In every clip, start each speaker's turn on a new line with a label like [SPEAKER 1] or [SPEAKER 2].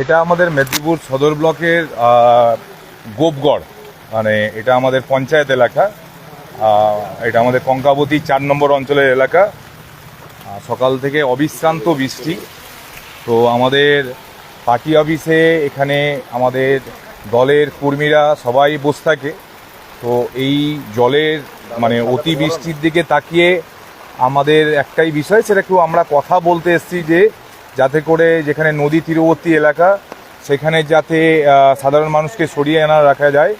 [SPEAKER 1] এটা আমাদের মেদিনীপুর সদর ব্লকের গোপগড় মানে এটা আমাদের পঞ্চায়েত এলাকা এটা আমাদের কঙ্কাবতী চার নম্বর অঞ্চলের এলাকা। সকাল থেকে অবিশ্রান্ত বৃষ্টি। তো আমাদের পার্টি অফিসে এখানে আমাদের দলের কর্মীরা সবাই বসে থাকে। তো এই জলের মানে অতি বৃষ্টির দিকে তাকিয়ে আমাদের একটাই বিষয়, সেটা একটু আমরা কথা বলতে এসেছি যে যাতে করে যেখানে নদী তীরবর্তী এলাকা, সেখানে যাতে সাধারণ মানুষকে সরিয়ে আনা রাখা যায়।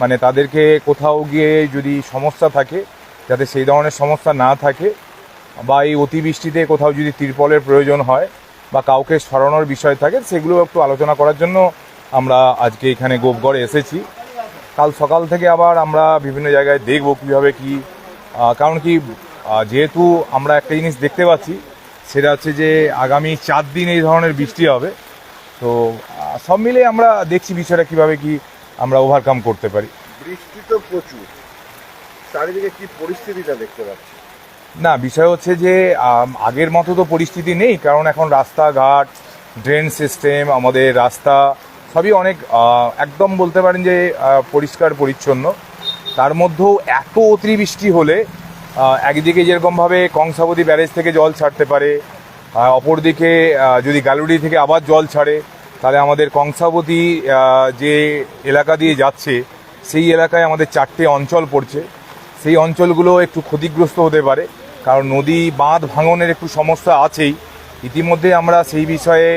[SPEAKER 1] মানে তাদেরকে কোথাও গিয়ে যদি সমস্যা থাকে, যাতে সেই ধরনের সমস্যা না থাকে, বা এই অতিবৃষ্টিতে কোথাও যদি তিরপলের প্রয়োজন হয়, বা কাউকে সরানোর বিষয় থাকে, সেগুলো একটু আলোচনা করার জন্য আমরা আজকে এখানে গোপগড়ে এসেছি। কাল সকাল থেকে আবার আমরা বিভিন্ন জায়গায় দেখব কীভাবে কি কারণ কি যেহেতু আমরা একটা জিনিস দেখতে পাচ্ছি সেটা হচ্ছে যে আগামী চার দিন এই ধরনের বৃষ্টি হবে। তো সব মিলে আমরা দেখছি বিষয়টা কীভাবে কি আমরা ওভারকাম করতে পারি।
[SPEAKER 2] বৃষ্টি তো প্রচুর। চারিদিকে কি পরিস্থিতিটা দেখতে পাচ্ছি?
[SPEAKER 1] না বিষয় হচ্ছে যে আগের মতো তো পরিস্থিতি নেই কারণ এখন রাস্তাঘাট ড্রেন সিস্টেম আমাদের রাস্তা সবই অনেক একদম বলতে পারেন যে পরিষ্কার পরিচ্ছন্ন। তার মধ্যেও এত অতিবৃষ্টি হলে একদিকে যেরকমভাবে কংসাবতী ব্যারেজ থেকে জল ছাড়তে পারে অপরদিকে যদি গালুড়ি থেকে আবার জল ছাড়ে, তাহলে আমাদের কংসাবতী যে এলাকা দিয়ে যাচ্ছে, সেই এলাকায় আমাদের চারটে অঞ্চল পড়ছে। সেই অঞ্চলগুলো একটু ক্ষতিগ্রস্ত হতে পারে, কারণ নদী বাঁধ ভাঙনের একটু সমস্যা আছেই। ইতিমধ্যে আমরা সেই বিষয়ে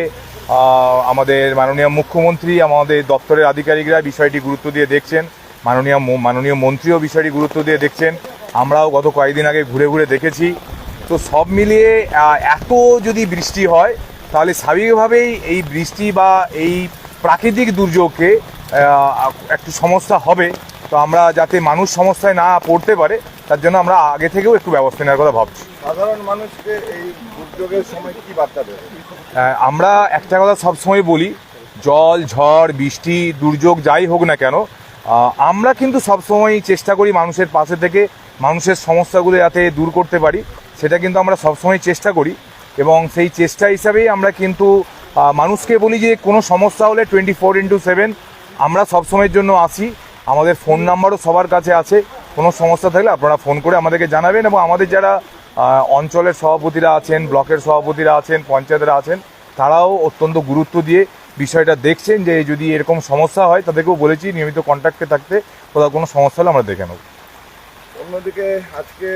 [SPEAKER 1] আমাদের মাননীয় মুখ্যমন্ত্রী, আমাদের দপ্তরের আধিকারিকরা বিষয়টি গুরুত্ব দিয়ে দেখছেন, মাননীয় মাননীয় মন্ত্রীও বিষয়টি গুরুত্ব দিয়ে দেখছেন। আমরাও গত কয়েকদিন আগে ঘুরে ঘুরে দেখেছি। তো সব মিলিয়ে এত যদি বৃষ্টি হয় তাহলে স্বাভাবিকভাবেই এই বৃষ্টি বা এই প্রাকৃতিক দুর্যোগকে একটু সমস্যা হবে। তো আমরা যাতে মানুষ সমস্যায় না পড়তে পারে তার জন্য আমরা আগে থেকেও একটু ব্যবস্থা নেওয়ার কথা ভাবছি।
[SPEAKER 2] সাধারণ মানুষকে এই দুর্যোগের সময় কি বার্তা দেবে?
[SPEAKER 1] আমরা একটা কথা সবসময় বলি জল ঝড় বৃষ্টি দুর্যোগ যাই হোক না কেন আমরা কিন্তু সবসময় চেষ্টা করি মানুষের পাশে থেকে মানুষের সমস্যাগুলো যাতে দূর করতে পারি, সেটা কিন্তু আমরা সবসময় চেষ্টা করি। এবং সেই চেষ্টা হিসাবেই আমরা কিন্তু মানুষকে বলি যে কোনো সমস্যা হলে টোয়েন্টি ফোর ইন্টু সেভেন আমরা সবসময়ের জন্য আসি। আমাদের ফোন নাম্বারও সবার কাছে আছে। কোনো সমস্যা থাকলে আপনারা ফোন করে আমাদেরকে জানাবেন এবং আমাদের যারা অঞ্চলের সভাপতিরা আছেন, ব্লকের সভাপতিরা আছেন, পঞ্চায়েতরা আছেন, তারাও অত্যন্ত গুরুত্ব দিয়ে বিষয়টা দেখছেন যে যদি এরকম সমস্যা হয়, তাদেরকেও বলেছি নিয়মিত কন্ট্যাক্টে থাকতে, কোথাও কোনো সমস্যা হলে আমরা দেখে নেব।
[SPEAKER 2] অন্যদিকে আজকে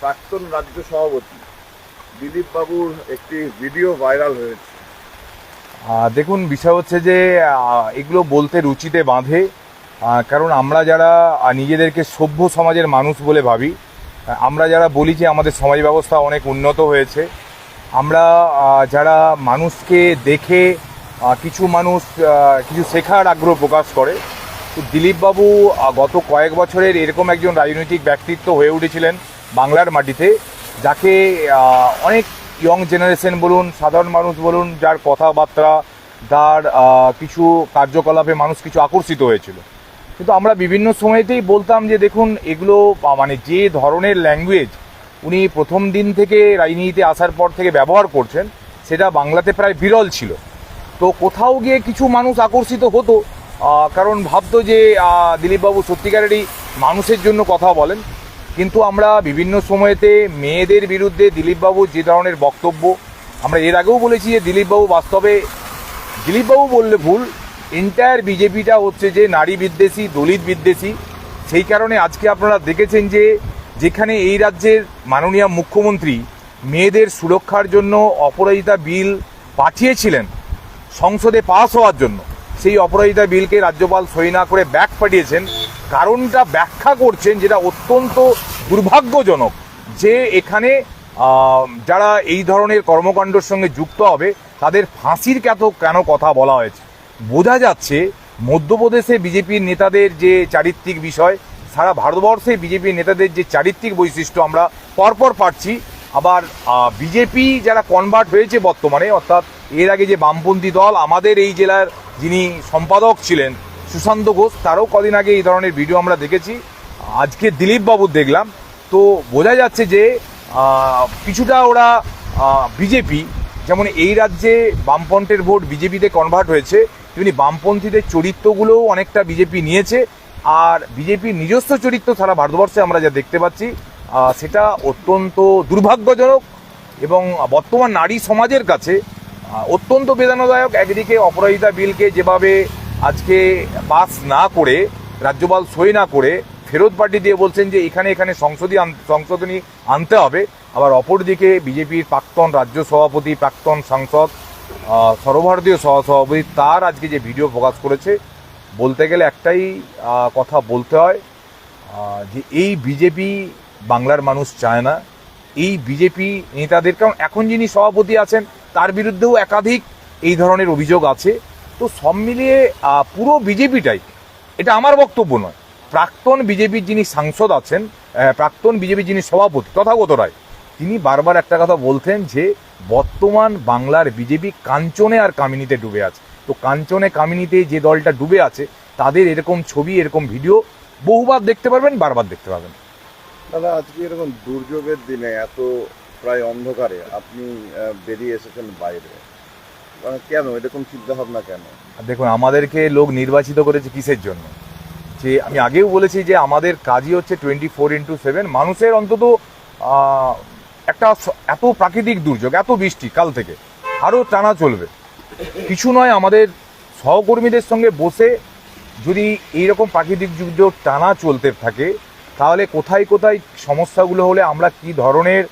[SPEAKER 2] প্রাক্তন রাজ্য সভাপতি দিলীপ বাবুর একটি ভিডিও ভাইরাল হয়েছে।
[SPEAKER 1] দেখুন, বিষয় হচ্ছে যে এগুলো বলতে রুচিতে বাঁধে। কারণ আমরা যারা নিজেদেরকে সভ্য সমাজের মানুষ বলে ভাবি আমরা যারা বলি যে আমাদের সমাজ ব্যবস্থা অনেক উন্নত হয়েছে, আমরা যারা মানুষকে দেখে কিছু মানুষ কিছু শেখার আগ্রহ প্রকাশ করে দিলীপবাবু গত কয়েক বছরের এরকম একজন রাজনৈতিক ব্যক্তিত্ব হয়ে উঠেছিলেন বাংলার মাটিতে, যাকে অনেক ইয়ং জেনারেশন বলুন, সাধারণ মানুষ বলুন, যার কথাবার্তা তার কিছু কার্যকলাপে মানুষ কিছু আকর্ষিত হয়েছিল। কিন্তু আমরা বিভিন্ন সময়তেই বলতাম যে, দেখুন, এগুলো মানে যে ধরনের ল্যাঙ্গুয়েজ উনি প্রথম দিন থেকে রাজনীতিতে আসার পর থেকে ব্যবহার করছেন, সেটা বাংলাতে প্রায় বিরল ছিল। তো কোথাও গিয়ে কিছু মানুষ আকর্ষিত হতো কারণ ভাবতো যে দিলীপবাবু সত্যিকারেরই মানুষের জন্য কথা বলেন। কিন্তু আমরা বিভিন্ন সময়েতে মেয়েদের বিরুদ্ধে দিলীপবাবু যে ধরনের বক্তব্য, আমরা এর আগেও বলেছি যে দিলীপবাবু বাস্তবে, দিলীপবাবু বললে ভুল, এন্টায়ার বিজেপিটা হচ্ছে যে নারী বিদ্বেষী, দলিত বিদ্বেষী। সেই কারণে আজকে আপনারা দেখেছেন যে, যেখানে এই রাজ্যের মাননীয় মুখ্যমন্ত্রী মেয়েদের সুরক্ষার জন্য অপরাজিতা বিল পাঠিয়েছিলেন, সংসদে পাস হওয়ার জন্য। সেই অপরাজিতা বিলকে রাজ্যপাল সই না করে ব্যাক পাঠিয়েছেন। কারণটা ব্যাখ্যা করছেন যেটা অত্যন্ত দুর্ভাগ্যজনক যে এখানে যারা এই ধরনের কর্মকাণ্ডের সঙ্গে যুক্ত হবে, তাদের ফাঁসির কেত কেন কথা বলা হয়েছে? বোঝা যাচ্ছে মধ্যপ্রদেশে বিজেপির নেতাদের যে চারিত্রিক বিষয়, সারা ভারতবর্ষে বিজেপির নেতাদের যে চারিত্রিক বৈশিষ্ট্য আমরা পরপর পাচ্ছি আবার বিজেপি যারা কনভার্ট হয়েছে বর্তমানে, অর্থাৎ এর আগে যে বামপন্থী দল, আমাদের এই জেলার যিনি সম্পাদক ছিলেন সুশান্ত ঘোষ, তারও কদিন আগে এই ধরনের ভিডিও আমরা দেখেছি। আজকে দিলীপ বাবুর দেখলাম। তো বোঝা যাচ্ছে যে কিছুটা ওরা বিজেপি, যেমন এই রাজ্যে বামপন্থের ভোট বিজেপিতে কনভার্ট হয়েছে, তেমনি বামপন্থীদের চরিত্রগুলোও অনেকটা বিজেপি নিয়েছে। আর বিজেপির নিজস্ব চরিত্র সারা ভারতবর্ষে আমরা যা দেখতে পাচ্ছি সেটা অত্যন্ত দুর্ভাগ্যজনক এবং বর্তমান নারী সমাজের কাছে অত্যন্ত বেদনাদায়ক। একদিকে অপরাজিতা বিলকে যেভাবে আজকে পাস না করে, রাজ্যপাল সই না করে ফেরত পার্টি দিয়ে বলছেন যে এখানে এখানে সংসদী সংশোধনী আনতে হবে। আবার অপরদিকে বিজেপির প্রাক্তন রাজ্য সভাপতি, প্রাক্তন সাংসদ সর্বভারতীয় সহসভাপতি তার আজকে যে ভিডিও প্রকাশ করেছে, বলতে গেলে একটাই কথা বলতে হয় যে এই বিজেপি বাংলার মানুষ চায় না। এই বিজেপি নেতাদের, কারণ এখন যিনি সভাপতি আছেন, তার বিরুদ্ধেও একাধিক এই ধরনের অভিযোগ আছে। তো সব মিলিয়ে পুরো বিজেপিটাই, এটা আমার বক্তব্য নয়, প্রাক্তন বিজেপির যিনি সাংসদ আছেন প্রাক্তন বিজেপির যিনি সভাপতি, তথাগত রায়, তিনি বারবার একটা কথা বলতেন যে, বর্তমান বাংলার বিজেপি কাঞ্চনে আর কামিনীতে ডুবে আছে। তো কাঞ্চনে, কামিনীতে যে দলটা ডুবে আছে, তাদের এরকম ছবি, এরকম ভিডিও বহুবার দেখতে পারবেন, বারবার দেখতে পাবেন।
[SPEAKER 2] দাদা আজকে এরকম দুর্যোগের দিনে এত প্রায় অন্ধকারে আপনি বেরিয়ে এসেছেন বাইরে। কেন? এরকম চিন্তা ভাবনা কেন
[SPEAKER 1] দেখুন, আমাদেরকে লোক নির্বাচিত করেছে কিসের জন্য? যে আমি আগেও বলেছি যে আমাদের কাজই হচ্ছে টোয়েন্টি ফোর ইন্টু সেভেন মানুষের অন্তত একটা এত প্রাকৃতিক দুর্যোগ, এত বৃষ্টি কাল থেকে আরও টানা চলবে। কিছু নয়, আমাদের সহকর্মীদের সঙ্গে বসে যদি এইরকম প্রাকৃতিক দুর্যোগ টানা চলতে থাকে তাহলে কোথায় কোথায় সমস্যাগুলো হলে আমরা কি ধরনের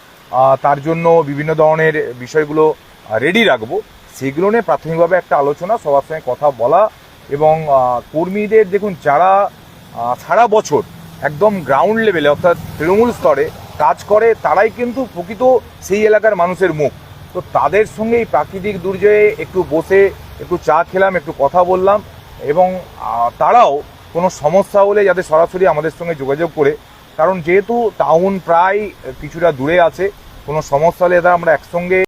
[SPEAKER 1] তার জন্য বিভিন্ন ধরনের বিষয়গুলো রেডি রাখব, সেগুলো নিয়ে প্রাথমিকভাবে একটা আলোচনা, সবার সঙ্গে কথা বলা এবং কর্মীদের দেখুন যারা সারা বছর একদম গ্রাউন্ড লেভেলে অর্থাৎ তৃণমূল স্তরে কাজ করে, তারাই কিন্তু প্রকৃত সেই এলাকার মানুষের মুখ। তো তাদের সঙ্গে এই প্রাকৃতিক দুর্যোগে একটু বসে, একটু চা খেলাম, একটু কথা বললাম এবং তারাও কোনো সমস্যা হলে যাতে সরাসরি আমাদের সঙ্গে যোগাযোগ করে। কারণ যেহেতু টাউন প্রায় কিছুটা দূরে আছে, কোনো সমস্যা হলে তারা আমরা একসঙ্গে